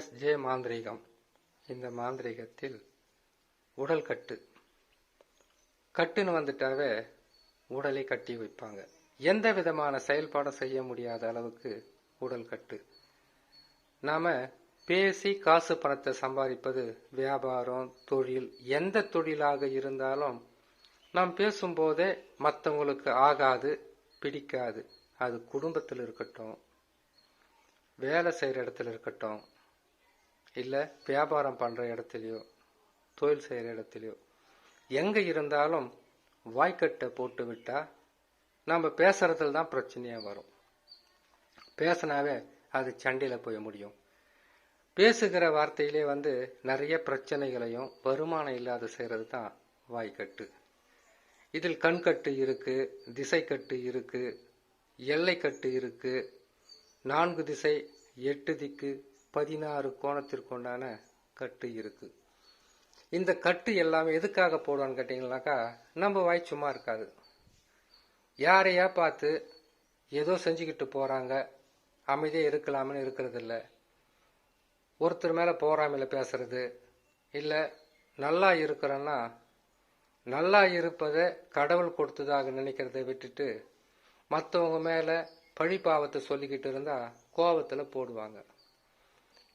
S J மாந்திரீகம். இந்த மாந்திரீகத்தில் உடல் கட்டு. கட்டுன்னு வந்துட்டாவே உடலை கட்டி வைப்பாங்க. எந்த விதமான செயல்பாடும் செய்ய முடியாத அளவுக்கு உடல் கட்டு. நாம பேசி காசு பணத்தை சம்பாதிப்பது வியாபாரம் தொழில் எந்த தொழிலாக இருந்தாலும் நாம் பேசும்போதே மற்றவங்களுக்கு ஆகாது பிடிக்காது. அது குடும்பத்தில் இருக்கட்டும் வேலை செய்கிற இடத்துல இருக்கட்டும் இல்லை வியாபாரம் பண்ணுற இடத்துலையோ தொழில் செய்கிற இடத்துலையோ எங்கே இருந்தாலும் வாய்க்கட்டை போட்டு விட்டால் நம்ம பேசுகிறதில் தான் பிரச்சனையாக வரும். பேசினாவே அது சண்டையில் போய் முடியும். பேசுகிற வார்த்தையிலே வந்து நிறைய பிரச்சனைகளையும் வருமானம் இல்லாத செய்கிறது தான் வாய்க்கட்டு. இதில் கண்கட்டு இருக்குது திசைக்கட்டு இருக்குது எல்லைக்கட்டு இருக்கு நான்கு திசை எட்டு திக்கு பதினாறு கோணத்திற்குண்டான கட்டு இருக்கு. இந்த கட்டு எல்லாமே எதுக்காக போடுவான்னு கேட்டிங்கனாக்கா நம்ம வாய் சும்மா இருக்காது. யாரையா பார்த்து ஏதோ செஞ்சுக்கிட்டு போறாங்க அமைதியாக இருக்கலாம்னு இருக்கிறதில்ல. ஒருத்தர் மேலே போறாமையில் பேசுறது இல்லை நல்லா இருக்கிறோன்னா நல்லா இருப்பதை கடவுள் கொடுத்ததாக நினைக்கிறத விட்டுட்டு மற்றவங்க மேலே பழி பாவத்தை சொல்லிக்கிட்டு இருந்தால் கோபத்தில் போடுவாங்க.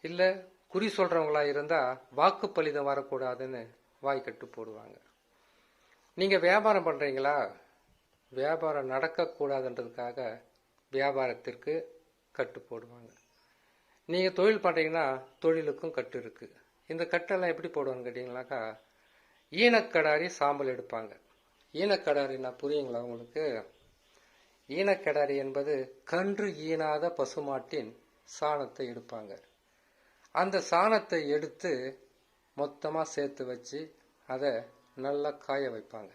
இல்லை குறி சொல்கிறவங்களா இருந்தால் வாக்கு பலிதம் வரக்கூடாதுன்னு வாய்க்கட்டு போடுவாங்க. நீங்கள் வியாபாரம் பண்ணுறீங்களா வியாபாரம் நடக்கக்கூடாதுன்றதுக்காக வியாபாரத்திற்கு கட்டு போடுவாங்க. நீங்கள் தொழில் பண்ணுறீங்கன்னா தொழிலுக்கும் கட்டு இருக்குது இந்த கட்டெல்லாம் எப்படி போடுவாங்க கேட்டிங்கனாக்கா ஈனக்கடாரி சாம்பல் எடுப்பாங்க. ஈனக்கடாரின்னா புரியுங்களா உங்களுக்கு? ஈனக்கடாரி என்பது கன்று ஈனாத பசுமாட்டின் சாணத்தை எடுப்பாங்க. அந்த சாணத்தை எடுத்து மொத்தமாக சேர்த்து வச்சு அதை நல்லா காய வைப்பாங்க.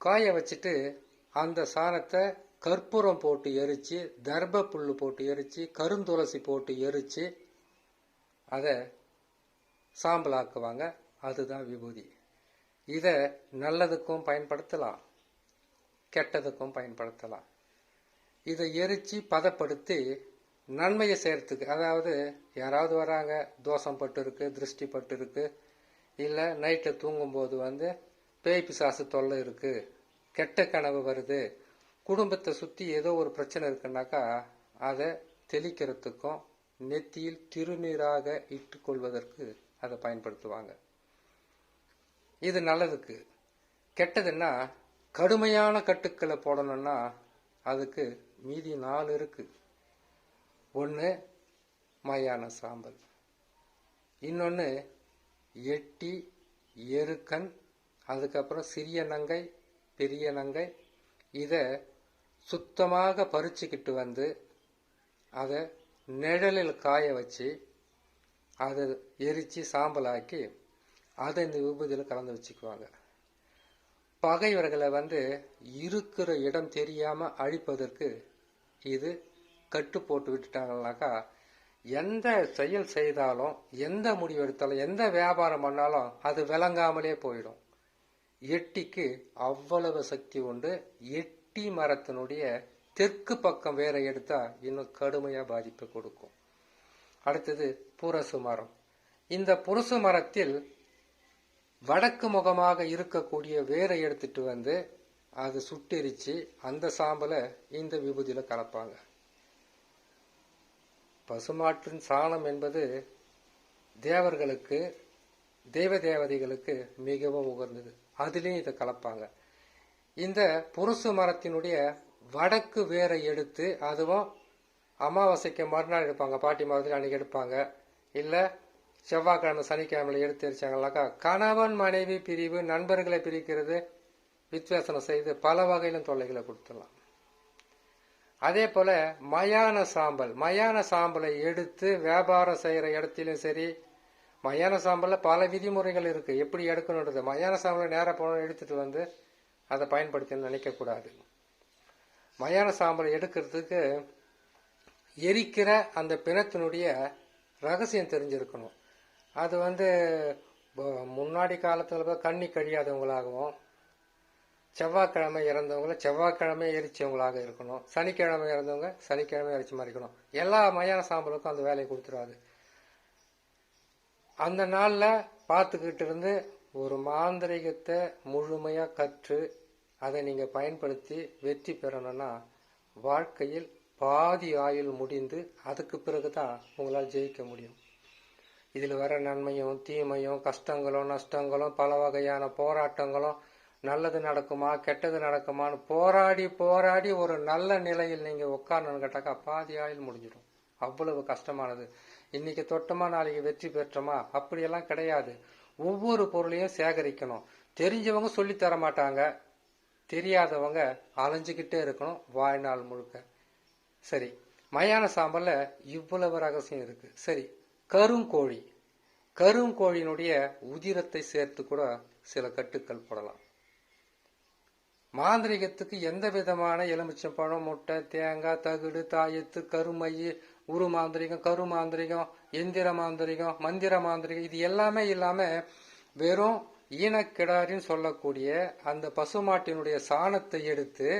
காய வச்சுட்டு அந்த சாணத்தை கற்பூரம் போட்டு எரித்து தர்ப புல் போட்டு எரித்து கருந்துளசி போட்டு எரித்து அதை சாம்பலாக்குவாங்க. அதுதான் விபூதி. இதை நல்லதுக்கும் பயன்படுத்தலாம் கெட்டதுக்கும் பயன்படுத்தலாம். இதை எரித்து பதப்படுத்தி நன்மையை செய்கிறதுக்கு அதாவது யாராவது வராங்க தோஷம் பட்டு இருக்கு திருஷ்டி பட்டு இருக்கு இல்லை நைட்டில் தூங்கும்போது வந்து பேய் பிசாசு தொல்லை இருக்கு கெட்ட கனவு வருது குடும்பத்தை சுற்றி ஏதோ ஒரு பிரச்சனை இருக்குன்னாக்கா அதை தெளிக்கிறதுக்கும் நெத்தியில் திருநீராக இட்டுக்கொள்வதற்கு அதை பயன்படுத்துவாங்க. இது நல்லதுக்கு. கெட்டதுன்னா கடுமையான கட்டுக்களை போடணும்னா அதுக்கு மீதி நாலு இருக்குது ஒன்று மயான சாம்பல். இன்னொன்று எட்டி எருக்கன் அதுக்கப்புறம் சிறிய நங்கை பெரிய நங்கை. இதை சுத்தமாக பறிச்சுக்கிட்டு வந்து அதை நிழலில் காய வச்சு அதை எரித்து சாம்பலாக்கி அதை இந்த விபூதியில் கலந்து வச்சுக்குவாங்க. பகைவர்களை வந்து இருக்கிற இடம் தெரியாமல் அழிப்பதற்கு இது கட்டு போட்டு விட்டுட்டாங்கனாக்கா எந்த செயல் செய்தாலும் எந்த முடிவு எடுத்தாலும் எந்த வியாபாரம் பண்ணாலும் அது விளங்காமலே போயிடும். எட்டிக்கு அவ்வளவு சக்தி உண்டு. எட்டி மரத்தினுடைய தெற்கு பக்கம் வேற எடுத்தா இன்னும் கடுமையா பாதிப்பு கொடுக்கும். அடுத்தது புரசு மரம். இந்த புரசு மரத்தில் வடக்கு முகமாக இருக்கக்கூடிய வேரை எடுத்துட்டு வந்து அது சுட்டெரிச்சு அந்த சாம்பலை இந்த விபூதியில கலப்பாங்க. பசுமாட்டின் சாணம் என்பது தேவர்களுக்கு தெய்வ தேவதைகளுக்கு மிகவும் உகர்ந்தது அதுலேயும் இதை கலப்பாங்க. இந்த புருசு மரத்தினுடைய வடக்கு வேரை எடுத்து அதுவும் அமாவாசைக்கு மறுநாள் எடுப்பாங்க. பாட்டி மரத்தில் அன்னைக்கு எடுப்பாங்க. இல்லை செவ்வாய்க்கிழமை சனிக்கிழமையில் எடுத்து வச்சாங்களாக்கா கணவன் மனைவி பிரிவு நண்பர்களை பிரிக்கிறது வித்வேசனம் செய்து பல வகையிலும் தொல்லைகளை கொடுத்துடலாம். அதே போல மயான சாம்பல். மயான சாம்பலை எடுத்து வியாபாரம் செய்கிற இடத்திலும் சரி மயான சாம்பலில் பல விதிமுறைகள் இருக்குது எப்படி எடுக்கணுன்றது மயான சாம்பலை நேராக போன எடுத்துகிட்டு வந்து அதை பயன்படுத்தி நினைக்கக்கூடாது மயான சாம்பலை எடுக்கிறதுக்கு எரிக்கிற அந்த பிணத்தினுடைய ரகசியம் தெரிஞ்சிருக்கணும். அது வந்து முன்னாடி காலத்தில் கண்ணி கழியாதவங்களாகவும் செவ்வாய்க்கிழமை இறந்தவங்கள செவ்வாய்க்கிழமை எரிச்சவங்களாக இருக்கணும். சனிக்கிழமை இறந்தவங்க சனிக்கிழமை எரிச்ச மாதிரி இருக்கணும். எல்லா மயான சாம்பலுக்கும் அந்த வேலையை கொடுத்துருவாரு அந்த நாளில் பார்த்துக்கிட்டு இருந்து ஒரு மாந்திரிகத்தை முழுமையாக கற்று அதை நீங்கள் பயன்படுத்தி வெற்றி பெறணும்னா வாழ்க்கையில் பாதி ஆயுள் முடிந்து அதுக்கு பிறகு தான் உங்களால் ஜெயிக்க முடியும். இதில் வர நன்மையும் தீமையும் கஷ்டங்களும் நஷ்டங்களும் பல வகையான போராட்டங்களும் நல்லது நடக்குமா கெட்டது நடக்குமான்னு போராடி போராடி ஒரு நல்ல நிலையில் நீங்கள் உட்காரணும்னு கேட்டாக்கா பாதி ஆயில் முடிஞ்சிடும். அவ்வளவு கஷ்டமானது. இன்னைக்கு தொட்டமா நாளைக்கு வெற்றி பெற்றோமா? அப்படியெல்லாம் கிடையாது. ஒவ்வொரு பொருளையும் சேகரிக்கணும். தெரிஞ்சவங்க சொல்லி தர மாட்டாங்க. தெரியாதவங்க அலைஞ்சிக்கிட்டே இருக்கணும் வாழ்நாள் முழுக்க. சரி மயான சாம்பல்ல இவ்வளவு ரகசியம் இருக்கு. சரி கருங்கோழி. கருங்கோழியினுடைய உதிரத்தை சேர்த்து கூட சில கட்டுக்கள் போடலாம். மாந்திரிகத்துக்கு எந்த விதமான எலுமிச்சம்பழம் முட்டை தேங்காய் தகுடு தாயத்து கருமை உரு மாந்திரிகம் கரு மாந்திரிகம் எந்திர மாந்திரிகம் மந்திர மாந்திரிகம் இது எல்லாமே இல்லாம வெறும் ஈனக்கிடாரின்னு சொல்லக்கூடிய அந்த பசுமாட்டினுடைய சாணத்தை எடுத்து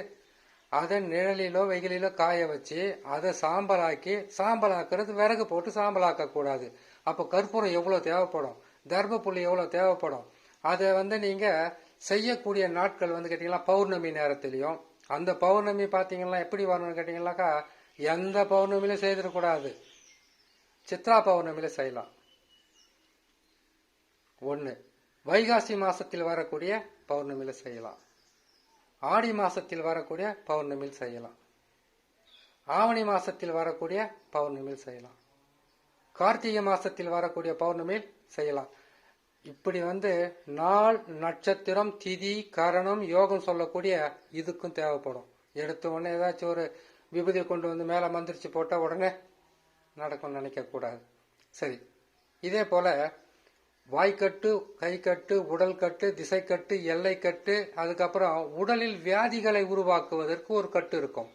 அதை நிழலிலோ வெயிலிலோ காய வச்சு அதை சாம்பலாக்கி சாம்பலாக்குறது விறகு போட்டு சாம்பலாக்க கூடாது. அப்போ கற்பூரம் எவ்வளோ தேவைப்படும்? தர்மப்புள்ளி எவ்வளோ தேவைப்படும்? அதை வந்து நீங்கள் செய்யக்கூடிய நாட்கள் வந்து கேட்டீங்கன்னா பௌர்ணமி நேரத்திலையும் அந்த பௌர்ணமி பார்த்தீங்கன்னா எப்படி வரணும்னு கேட்டீங்கன்னாக்கா எந்த பௌர்ணமியிலும் செய்திடக்கூடாது சித்ரா பௌர்ணமியில செய்யலாம். ஒன்று வைகாசி மாசத்தில் வரக்கூடிய பௌர்ணமியில செய்யலாம். ஆடி மாசத்தில் வரக்கூடிய பௌர்ணமியில் செய்யலாம். ஆவணி மாசத்தில் வரக்கூடிய பௌர்ணமியில் செய்யலாம். கார்த்திகை மாசத்தில் வரக்கூடிய பௌர்ணமியில் செய்யலாம். இப்படி வந்து நாள் நட்சத்திரம் திதி கரணம் யோகம் சொல்லக்கூடிய இதுக்கும் தேவைப்படும். எடுத்த உடனே ஏதாச்சும் ஒரு விபதியை கொண்டு வந்து மேலே மந்திரிச்சு போட்டால் உடனே நடக்கும்னு நினைக்கக்கூடாது சரி. இதே போல வாய்க்கட்டு கைக்கட்டு உடல் கட்டு திசைக்கட்டு எல்லை கட்டு அதுக்கப்புறம் உடலில் வியாதிகளை உருவாக்குவதற்கு ஒரு கட்டு இருக்கும்.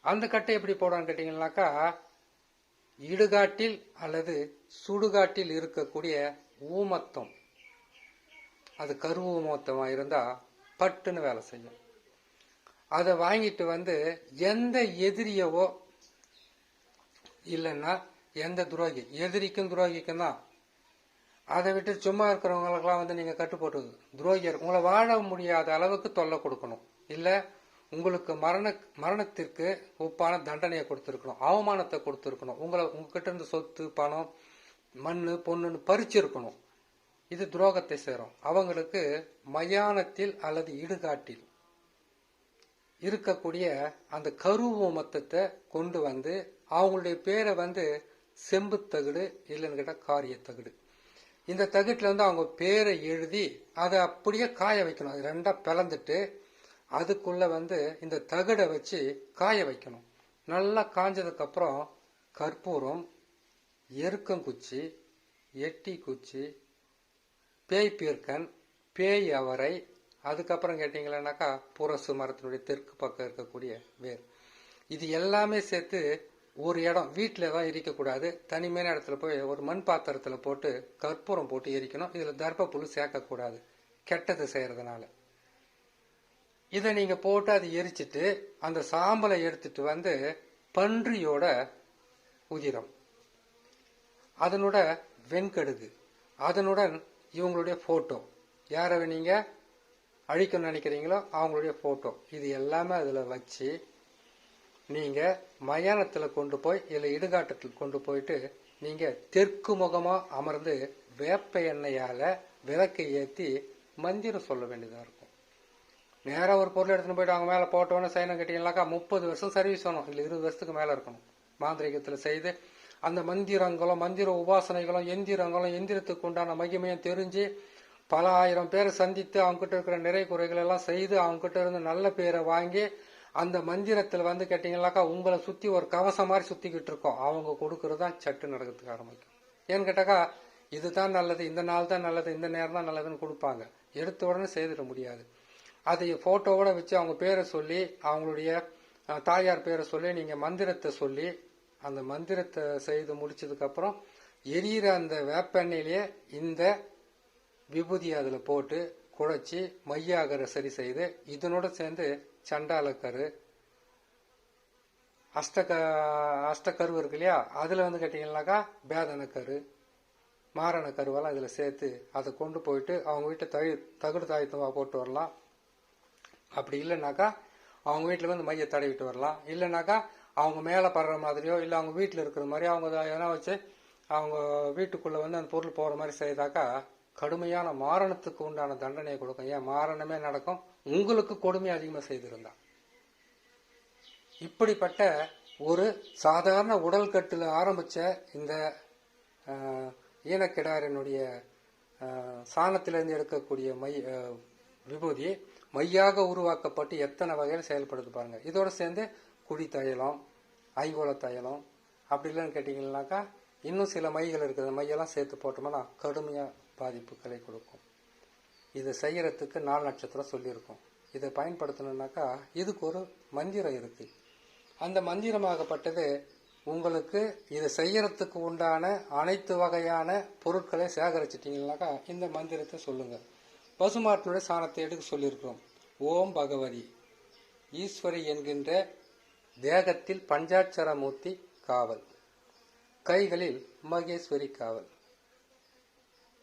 அந்த கட்டை எப்படி போடான்னு கேட்டீங்கன்னாக்கா இடுகாட்டில் அல்லது சுடுகாட்டில் இருக்கக்கூடிய ஊமத்தம். அது கரு ஊமத்தமாக இருந்தால் பட்டுன்னு வேலை செய்யும். அதை வாங்கிட்டு வந்து எந்த எதிரியவோ இல்லைன்னா எந்த துரோகி எதிரிக்கும் துரோகிக்கும் தான். அதை விட்டு சும்மா இருக்கிறவங்களுக்கெல்லாம் வந்து நீங்கள் கட்டுப்பட்டு துரோகியர் உங்களை வாழ முடியாத அளவுக்கு தொல்லை கொடுக்கணும். இல்லை உங்களுக்கு மரண மரணத்திற்கு ஒப்பான தண்டனையை கொடுத்துருக்கணும் அவமானத்தை கொடுத்துருக்கணும். உங்களை உங்ககிட்ட இருந்து சொத்து பணம் மண் பொண்ணுன்னு பறிச்சிருக்கணும். இது துரோகத்தை சேரும். அவங்களுக்கு மயானத்தில் அல்லது இடுகாட்டில் இருக்கக்கூடிய அந்த கருவ மொத்தத்தை கொண்டு வந்து அவங்களுடைய பேரை வந்து செம்பு தகுடு இல்லைன்னு கேட்டால் காரிய தகுடு. இந்த தகுட்டில் வந்து அவங்க பேரை எழுதி அதை அப்படியே காய வைக்கணும். அது ரெண்டாக பிளந்துட்டு அதுக்குள்ளே வந்து இந்த தகடை வச்சு காய வைக்கணும். நல்லா காஞ்சதுக்கப்புறம் கற்பூரம் எருக்கங்குச்சி எட்டி குச்சி பேய் பீர்க்கன் பேய் அவரை அதுக்கப்புறம் கேட்டிங்களேனாக்கா புரசு மரத்தினுடைய தெற்கு பக்கம் இருக்கக்கூடிய வேர். இது எல்லாமே சேர்த்து ஒரு இடம் வீட்டில் தான் எரிக்கக்கூடாது. தனிமையான இடத்துல போய் ஒரு மண் பாத்திரத்தில் போட்டு கற்பூரம் போட்டு எரிக்கணும். இதில் தர்ப்பப்புழு சேர்க்கக்கூடாது. கெட்டது செய்கிறதுனால இதை நீங்கள் போட்டு அதை எரிச்சிட்டு அந்த சாம்பலை எடுத்துட்டு வந்து பன்றியோட உதிரம். அதனோட வெண்கடுகு. அதனுடன் இவங்களுடைய ஃபோட்டோ யாரை நீங்கள் அழிக்கணும்னு நினைக்கிறீங்களோ அவங்களுடைய ஃபோட்டோ இது எல்லாமே அதில் வச்சு நீங்கள் மயானத்தில் கொண்டு போய் இல்லை இடுகாட்டத்தில் கொண்டு போயிட்டு நீங்கள் தெற்கு முகமாக அமர்ந்து வேப்ப எண்ணெயால் விளக்கை ஏற்றி மந்திரம் சொல்ல வேண்டியதாக இருக்கும். நேராக ஒரு பொருள் எடுத்துன்னு போயிட்டு அவங்க மேலே போட்டோன்னு சைனம் கட்டிங்கனாக்கா முப்பது வருஷம் சர்வீஸ் வேணும். இல்லை இருபது வருஷத்துக்கு மேலே இருக்கணும். மாந்திரிகத்தில் செய்து அந்த மந்திரங்களும் மந்திர உபாசனைகளும் எந்திரங்களும் எந்திரத்துக்கு உண்டான மகிமையும் தெரிஞ்சு பல ஆயிரம் பேரை சந்தித்து அவங்ககிட்ட இருக்கிற நிறை குறைகள் எல்லாம் செய்து அவங்ககிட்ட இருந்து நல்ல பேரை வாங்கி அந்த மந்திரத்தில் வந்து கேட்டீங்கன்னாக்கா உங்களை சுற்றி ஒரு கவசம் மாதிரி சுற்றிக்கிட்டு இருக்கோம். அவங்க கொடுக்கறது தான் சட்டு நடக்கிறதுக்கு ஆரம்பிக்கும். ஏன்னு கேட்டாக்கா இதுதான் நல்லது இந்த நாள் தான் நல்லது இந்த நேரம் தான் நல்லதுன்னு கொடுப்பாங்க. எடுத்த உடனே செய்திட முடியாது. அதை ஃபோட்டோவோட வச்சு அவங்க பேரை சொல்லி அவங்களுடைய தாயார் பேரை சொல்லி நீங்கள் மந்திரத்தை சொல்லி அந்த மந்திரத்தை செய்து முடிச்சதுக்கப்புறம் எரியிற அந்த வேப்பெண்ணெயிலேயே இந்த விபூதி அதில் போட்டு குழைச்சி மையாகரை சரி செய்து இதனோட சேர்ந்து சண்டாலக்கரு அஷ்டக அஷ்டக்கருவு இருக்கு இல்லையா? அதில் வந்து கேட்டிங்கன்னாக்கா பேதனக்கரு மாரண கருவெல்லாம் இதில் சேர்த்து அதை கொண்டு போயிட்டு அவங்க வீட்டை தகு தகுடு தாயத்தமாக போட்டு வரலாம். அப்படி இல்லைனாக்கா அவங்க வீட்டில் வந்து மைய தடவிட்டு வரலாம். இல்லைனாக்கா அவங்க மேலே படுற மாதிரியோ இல்லை அவங்க வீட்டில் இருக்கிற மாதிரி அவங்க எதனா வச்சு அவங்க வீட்டுக்குள்ளே வந்து அந்த பொருள் போகிற மாதிரி செய்தாக்கா கடுமையான மாரணத்துக்கு உண்டான தண்டனையை கொடுக்கும். ஏன்? மாரணமே நடக்கும். உங்களுக்கு கொடுமை அதிகமாக செய்திருந்தான் இப்படிப்பட்ட ஒரு சாதாரண உடல் கட்டில் ஆரம்பித்த இந்த ஆஹ், ஈனக்கிடாரினுடைய சாணத்திலிருந்து எடுக்கக்கூடிய மை விபூதி மையாக உருவாக்கப்பட்டு எத்தனை வகையில் செயல்படுது பாருங்கள் இதோட சேர்ந்து குடி தைலம் ஐங்கோல தைலம் அப்படி இல்லைன்னு கேட்டிங்கன்னாக்கா இன்னும் சில மைகள் இருக்குது. மையெல்லாம் சேர்த்து போட்டோம்னா கடுமையாக பாதிப்புகளை கொடுக்கும். இதை செய்கிறதுக்கு நாலு நட்சத்திரம் சொல்லியிருக்கோம். இதை பயன்படுத்தணுன்னாக்கா இதுக்கு ஒரு மந்திரம் இருக்குது அந்த மந்திரமாகப்பட்டது உங்களுக்கு இதை செய்யறதுக்கு உண்டான அனைத்து வகையான பொருட்களை சேகரிச்சிட்டீங்கன்னாக்கா இந்த மந்திரத்தை சொல்லுங்கள் பசுமாட்டினுடைய சாணத்தை எடுக்க சொல்லியிருக்கிறோம். ஓம் பகவதி. ஈஸ்வரி என்கின்ற தேகத்தில் பஞ்சாட்சரமூர்த்தி காவல். கைகளில் மகேஸ்வரி காவல்.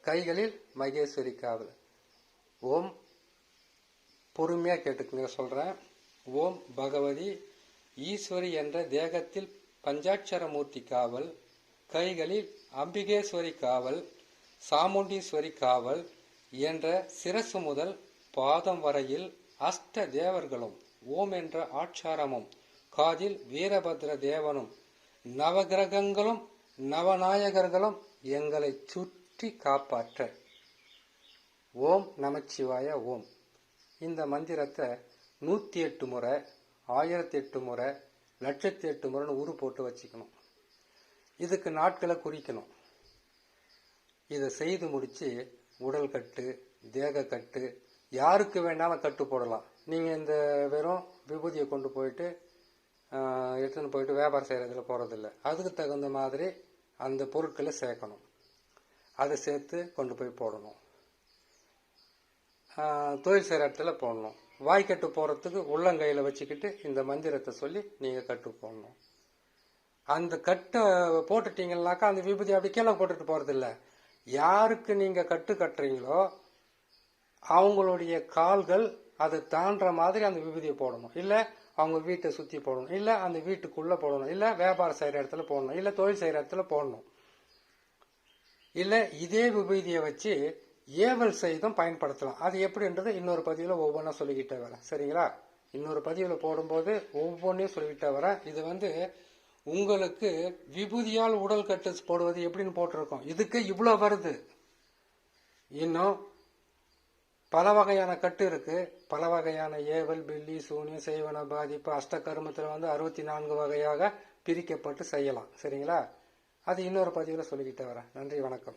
கைகளில் மகேஸ்வரி காவல். ஓம் பொறுமையாக கேட்டுக்குங்க சொல்கிறேன் ஓம் பகவதி ஈஸ்வரி என்ற தேகத்தில் பஞ்சாட்சரமூர்த்தி காவல் கைகளில் அம்பிகேஸ்வரி காவல் சாமுண்டீஸ்வரி காவல் என்ற சிரசு முதல் பாதம் வரையில் அஷ்ட தேவர்களும் ஓம் என்ற ஆட்சாரமும் காதில் வீரபத்ர தேவனும் நவகிரகங்களும் நவநாயகர்களும் எங்களை சுற்றி காப்பாற்ற. ஓம் நமச்சிவாய ஓம். இந்த மந்திரத்தை நூற்றி எட்டு முறை ஆயிரத்தி எட்டு முறை லட்சத்தி எட்டு முறைன்னு உரு போட்டு வச்சுக்கணும். இதுக்கு நாட்களை குறிக்கணும். இதை செய்து முடித்து உடல் கட்டு தேக கட்டு யாருக்கு வேணாலும் கட்டு போடலாம் நீங்கள் இந்த வெறும் விபூதியை கொண்டு போயிட்டு எடுத்துன்னு போயிட்டு வியாபாரம் செய்கிறதுல போகிறதில்ல அதுக்கு தகுந்த மாதிரி அந்த பொருட்களை சேர்க்கணும். அதை சேர்த்து கொண்டு போய் போடணும். தொழில் செய்கிற இடத்துல போடணும். வாய்க்கட்டு போகிறதுக்கு உள்ளங்கையில் வச்சுக்கிட்டு இந்த மந்திரத்தை சொல்லி நீங்கள் கட்டு போடணும். அந்த கட்டை போட்டுட்டீங்கன்னாக்கா அந்த விபூதி அப்படி கீழே போட்டுட்டு போகிறதில்ல யாருக்கு நீங்கள் கட்டு கட்டுறீங்களோ அவங்களுடைய கால்கள் அதை தாண்டுற மாதிரி அந்த விபூதியை போடணும். இல்லை அவங்க வீட்டை சுற்றி போடணும். இல்லை அந்த வீட்டுக்குள்ளே போடணும். இல்லை வியாபாரம் செய்கிற இடத்துல போடணும். இல்லை தொழில் செய்கிற இடத்துல போடணும். இல்லை இதே விபூதியை வச்சு ஏவல் செய்தும் பயன்படுத்தலாம். அது எப்படின்றது இன்னொரு பதிவில் ஒவ்வொன்றா சொல்லிக்கிட்டே வரேன். சரிங்களா? இன்னொரு பதிவில் போடும்போது ஒவ்வொன்றையும் சொல்லிக்கிட்டே வரேன். இது வந்து உங்களுக்கு விபூதியால் உடல் கட்டு போடுவது எப்படின்னு போட்டிருக்கோம். இதுக்கு இவ்வளோ வருது. இன்னும் பல வகையான கட்டு இருக்கு. பல வகையான ஏவல் பில்லி சூனியம் செய்வன பாதிப்பு அஷ்டகர்மத்தில் வந்து அறுபத்தி நான்கு வகையாக பிரிக்கப்பட்டு செய்யலாம். சரிங்களா? அது இன்னொரு பதிவில் சொல்லிக்கிட்டே வரேன். நன்றி வணக்கம்.